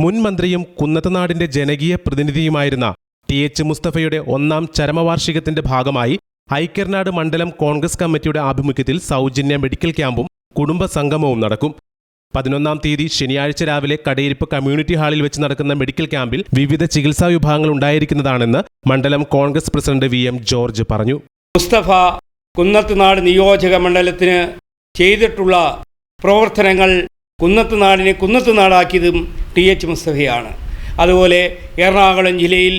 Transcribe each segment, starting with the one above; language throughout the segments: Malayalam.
മുൻ മന്ത്രിയും കുന്നത്തനാടിന്റെ ജനകീയ പ്രതിനിധിയുമായിരുന്ന ടി എച്ച് മുസ്തഫയുടെ ഒന്നാം ചരമവാർഷികത്തിന്റെ ഭാഗമായി ഐക്യർനാട് മണ്ഡലം കോൺഗ്രസ് കമ്മിറ്റിയുടെ ആഭിമുഖ്യത്തിൽ സൗജന്യ മെഡിക്കൽ ക്യാമ്പും കുടുംബ സംഗമവും നടക്കും. പതിനൊന്നാം തീയതി ശനിയാഴ്ച രാവിലെ കടയിരിപ്പ് കമ്മ്യൂണിറ്റി ഹാളിൽ വെച്ച് നടക്കുന്ന മെഡിക്കൽ ക്യാമ്പിൽ വിവിധ ചികിത്സാ വിഭാഗങ്ങൾ ഉണ്ടായിരിക്കുന്നതാണെന്ന് മണ്ഡലം Congress president V M George പറഞ്ഞു. മുസ്തഫ കുന്നത്തുനാട് നിയോജക മണ്ഡലത്തിന് ചെയ്തിട്ടുള്ള പ്രവർത്തനങ്ങൾ കുന്നത്തുനാടിനെ കുന്നത്തുനാടാക്കിയതും ടി എച്ച് മുസ്തഫയാണ്. അതുപോലെ എറണാകുളം ജില്ലയിൽ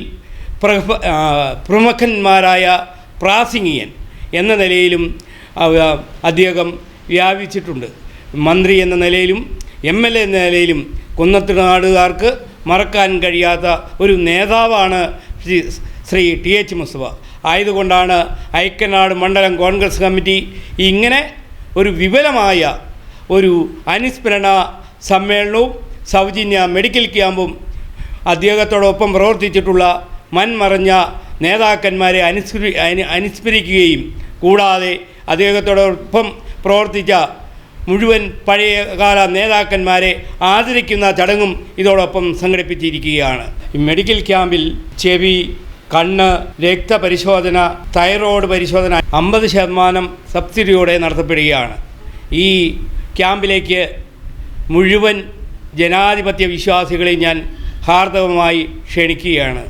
പ്രമുഖന്മാരായ പ്രാസിംഗിയൻ എന്ന നിലയിലും അദ്ദേഹം വ്യാപിച്ചിട്ടുണ്ട്. മന്ത്രി എന്ന നിലയിലും എം എൽ എ എന്ന നിലയിലും കുന്നത്തുനാടുകാർക്ക് മറക്കാൻ കഴിയാത്ത ഒരു നേതാവാണ് ശ്രീ ടി എച്ച് മുസ്തഫ. ആയതുകൊണ്ടാണ് ഐക്യനാട് മണ്ഡലം കോൺഗ്രസ് കമ്മിറ്റി ഇങ്ങനെ ഒരു വിപുലമായ ഒരു അനുസ്മരണ സമ്മേളനവും സൗജന്യ മെഡിക്കൽ ക്യാമ്പും അദ്ദേഹത്തോടൊപ്പം പ്രവർത്തിച്ചിട്ടുള്ള മൺമറഞ്ഞ നേതാക്കന്മാരെ അനുസ്മരി അനു- അനുസ്മരിക്കുകയും കൂടാതെ അദ്ദേഹത്തോടൊപ്പം പ്രവർത്തിച്ച മുഴുവൻ പഴയകാല നേതാക്കന്മാരെ ആദരിക്കുന്ന ചടങ്ങും ഇതോടൊപ്പം സംഘടിപ്പിച്ചിരിക്കുകയാണ്. മെഡിക്കൽ ക്യാമ്പിൽ ചെവി കണ്ണ് രക്തപരിശോധന തൈറോയ്ഡ് പരിശോധന അമ്പത് ശതമാനം സബ്സിഡിയോടെ നടത്തപ്പെടുകയാണ്. ഈ ക്യാമ്പിലേക്ക് മുഴുവൻ ജനാധിപത്യ വിശ്വാസികളെ ഞാൻ ഹാർദവമായി ക്ഷണിക്കുകയാണ്.